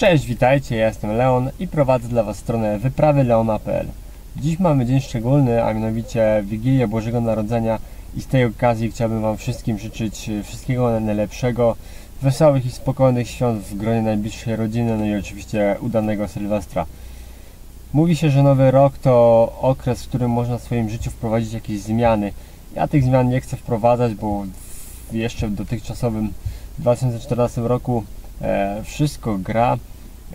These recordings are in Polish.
Cześć, witajcie, ja jestem Leon i prowadzę dla Was stronę wyprawyleona.pl. Dziś mamy dzień szczególny, a mianowicie Wigilię Bożego Narodzenia i z tej okazji chciałbym Wam wszystkim życzyć wszystkiego najlepszego, wesołych i spokojnych świąt w gronie najbliższej rodziny, no i oczywiście udanego Sylwestra. Mówi się, że nowy rok to okres, w którym można w swoim życiu wprowadzić jakieś zmiany. Ja tych zmian nie chcę wprowadzać, bo jeszcze w dotychczasowym 2014 roku wszystko gra.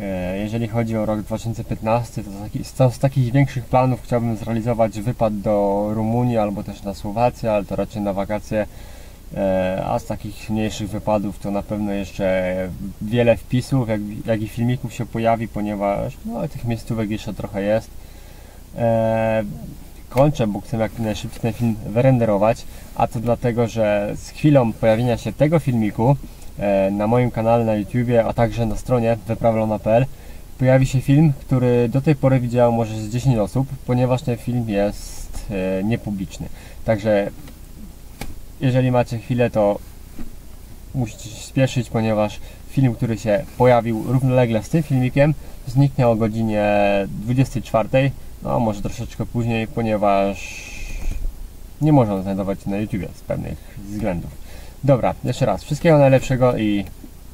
E, jeżeli chodzi o rok 2015, to z, z, takich większych planów chciałbym zrealizować wypad do Rumunii albo też na Słowację, ale to raczej na wakacje. E, a z takich mniejszych wypadów to na pewno jeszcze wiele wpisów, jak, jak i filmików się pojawi, ponieważ no, tych miejscówek jeszcze trochę jest. E, kończę, bo chcę jak najszybciej ten film wyrenderować, a to dlatego, że z chwilą pojawienia się tego filmiku e, na moim kanale na YouTubie, a także na stronie wyprawlona.pl pojawi się film, który do tej pory widziało może z 10 osób, ponieważ ten film jest e, niepubliczny. Także jeżeli macie chwilę, to musicie się spieszyć, ponieważ film, który się pojawił równolegle z tym filmikiem, zniknie o godzinie 24, no może troszeczkę później, ponieważ nie można znajdować na YouTube z pewnych względów. Dobra, jeszcze raz, wszystkiego najlepszego i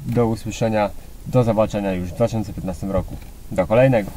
do usłyszenia, do zobaczenia już w 2015 roku. Do kolejnego.